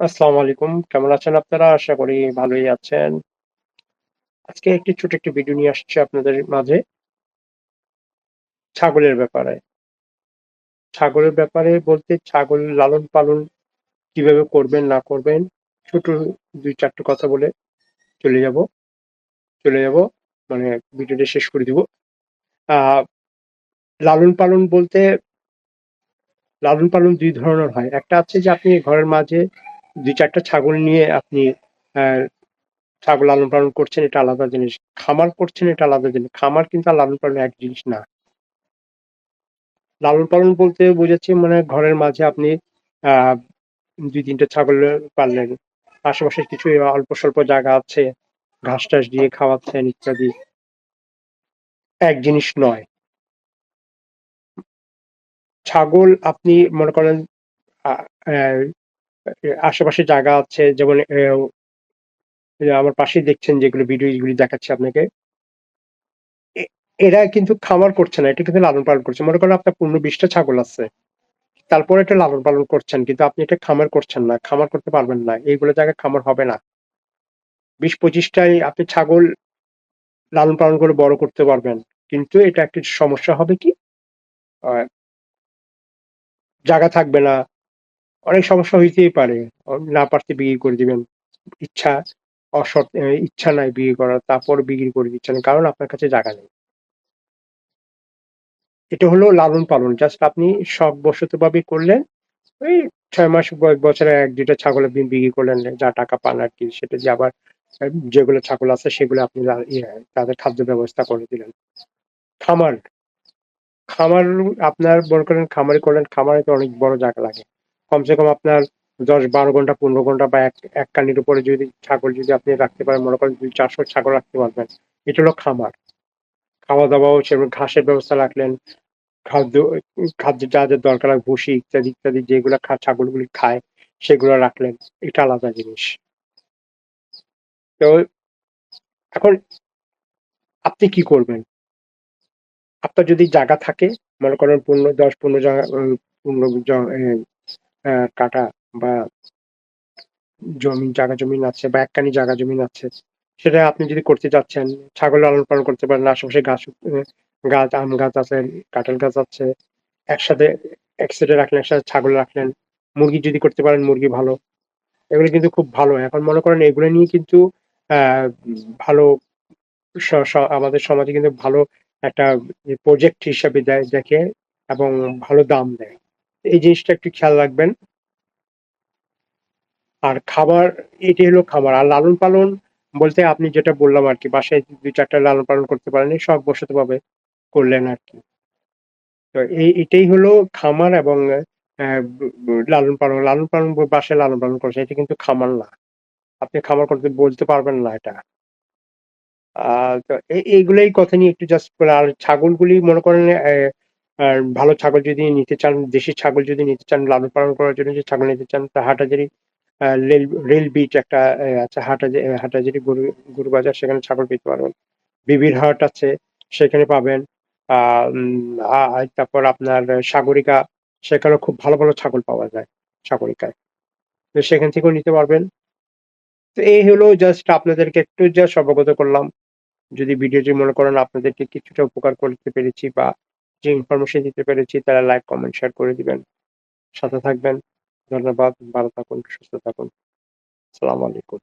আসসালামু আলাইকুম। কেমন আছেন আপনারা? আশা করি ভালোই আছেন। আজকে একটি ছোট একটি ভিডিও নিয়ে আসছি আপনাদের মাঝে। ছাগলের ব্যাপারে। ছাগলের ব্যাপারে বলতে ছাগল লালন-পালন কীভাবে করবেন না করবেন, ছোট দুই চারটে কথা বলে চলে যাব চলে যাব মানে ভিডিওটা শেষ করে দিব। আ লালন-পালন বলতে লালন-পালন দুই ধরনের হয়। একটা আছে যে আপনি ঘরের মাঝে ২-৪ টা ছাগল নিয়ে আপনি ছাগল লালন-পালন করছেন, এটা আলাদা জিনিস। খামার করছেন, এটা আলাদা জিনিস। খামার কিন্তু আর লালন-পালন এক জিনিস না। লালন-পালন বলতে বোঝাচ্ছি মানে ঘরের মাঝে আপনি আ ২-৩ ছাগল পাললেন। আশেপাশে কিছু অল্প স্বল্প জায়গা আছে। ঘাস-টাস দিয়ে খাওয়াচ্ছেন ইত্যাদি। এক জিনিস নয়। ছাগল আপনি মনে করেন আশেপাশে জায়গা আছে, যেমন আমার পাশেই দেখছেন যেগুলো ভিডিও এগুলি দেখাচ্ছি আপনাকে। এরা কিন্তু খামার করছে না। এটা কিন্তু লালন-পালন করছে। মনে করেন আপনার ১৫-২০ ছাগল আছে। তারপরে এটা লালন-পালন করছেন। কিন্তু আপনি এটা খামার করছেন না। খামার করতে পারবেন না। এইগুলো জায়গায় খামার হবে না। ২০-২৫ টায় আপনি ছাগল লালন-পালন করে বড় করতে পারবেন। কিন্তু এটা একটা সমস্যা হবে কি? জায়গা থাকবে না। অনেক সমস্যা হইতেই পারে। না পারতে বিক্রি করে দিবেন। ইচ্ছা অসৎ ইচ্ছা নাই বিক্রি করার। তারপর বিক্রি করে দিচ্ছেন। কারণ আপনার কাছে জায়গা নেই। এটা হলো লালন-পালন। জাস্ট আপনি শখবশতভাবে করলেন। ওই ছয় মাস ব বছরে ১-২ টা ছাগল আপনি বিক্রি করলেন। যা টাকা পান আর কি সেটা যে আবার যেগুলো ছাগল আছে সেগুলো আপনি ইয়ে তাদের খাদ্য ব্যবস্থা করে দিলেন। খামার, খামার আপনার মনে করেন খামারি করলেন, খামারে তো অনেক বড় জায়গা লাগে। কমসে কম আপনার দশ বারো ঘণ্টা ১৫ ঘণ্টা বা এক এক কানির উপরে যদি ছাগল যদি আপনি রাখতে পারেন মনে করেন ২-৪০০ ছাগল রাখতে পারবেন। এটা হলো খামার। খাওয়া-দাওয়াও সেরকম ঘাসের ব্যবস্থা রাখলেন। খাদ্য খাদ্য যা, যা দরকার ভুসি ইত্যাদি, ইত্যাদি যেগুলা ছাগলগুলি খায় সেগুলো রাখলেন। এটা আলাদা জিনিস। তো এখন আপনি কি করবেন? আপনার যদি জায়গা থাকে মনে করেন ১৫ ১০-১৫ জায়গা উ ১৫ জ এ আ কাঠা বা জমি জায়গা জমিন আছে বা একখানি জায়গা জমিন আছে। সেটা আপনি যদি করতে চাচ্ছেন, ছাগল লালন-পালন করতে পারেন। আশেপাশে গাছ গাছ, আম গাছ আছে, কাঁঠাল গাছ আছে। একসাথে এক সাইডে রাখলেন, একসাথে ছাগল রাখলেন। মুরগি যদি করতে পারেন মুরগি ভালো। এগুলো কিন্তু খুব ভালো। এখন মনে করেন এগুলো নিয়ে কিন্তু ভালো আমাদের সমাজে কিন্তু ভালো একটা প্রজেক্ট হিসাবে দেয় দেখে এবং ভালো দাম দেয়। এই জিনিসটা একটু খেয়াল রাখবেন। আর খাবার এটাই হলো খাবার। আর লালন-পালন বলতে আপনি যেটা বললাম আরকি বাসায় ২-৪ টা লালন-পালন করতে পারেন। এই শখবশতভাবে করলেন আর কি তো এই, এটাই হলো খামার এবং অ্যা ব ব লালন-পালন। লালন-পালন বাসায় লালন-পালন করছে। এটা কিন্তু খামার না। আপনি খামার করতে বলতে পারবেন না এটা। আ তো এই এইগুলাই কথা নিয়ে একটু জাস্ট আর ছাগলগুলি মনে করেন এ আ ভালো ছাগল যদি নিতে চান, দেশি ছাগল যদি নিতে চান লালন-পালন করার জন্য যে ছাগল নিতে চান তা হাটাজারি রেল রেল বিট একটা আছে হাটাজা হাটাজারি গরু গরু বাজার সেখানে ছাগল পেতে পারবেন। বিবির হাট আছে সেখানে পাবেন। আ উম আ তারপর আপনার সাগরিকা সেখানেও খুব ভালো, ভালো ছাগল পাওয়া যায় সাগরিকায়। তো সেখান থেকেও নিতে পারবেন। তো এই হলো জাস্ট আপনাদেরকে একটু জাস্ট অবগত করলাম। যদি ভিডিওটি মনে করেন আপনাদেরকে কিছুটা উপকার করতে পেরেছি বা যে ইনফরমেশন দিতে পেরেছি তারা লাইক, কমেন্ট, শেয়ার করে দিবেন। সাথে থাকবেন। ধন্যবাদ। ভালো থাকুন, সুস্থ থাকুন। আসসালামু আলাইকুম।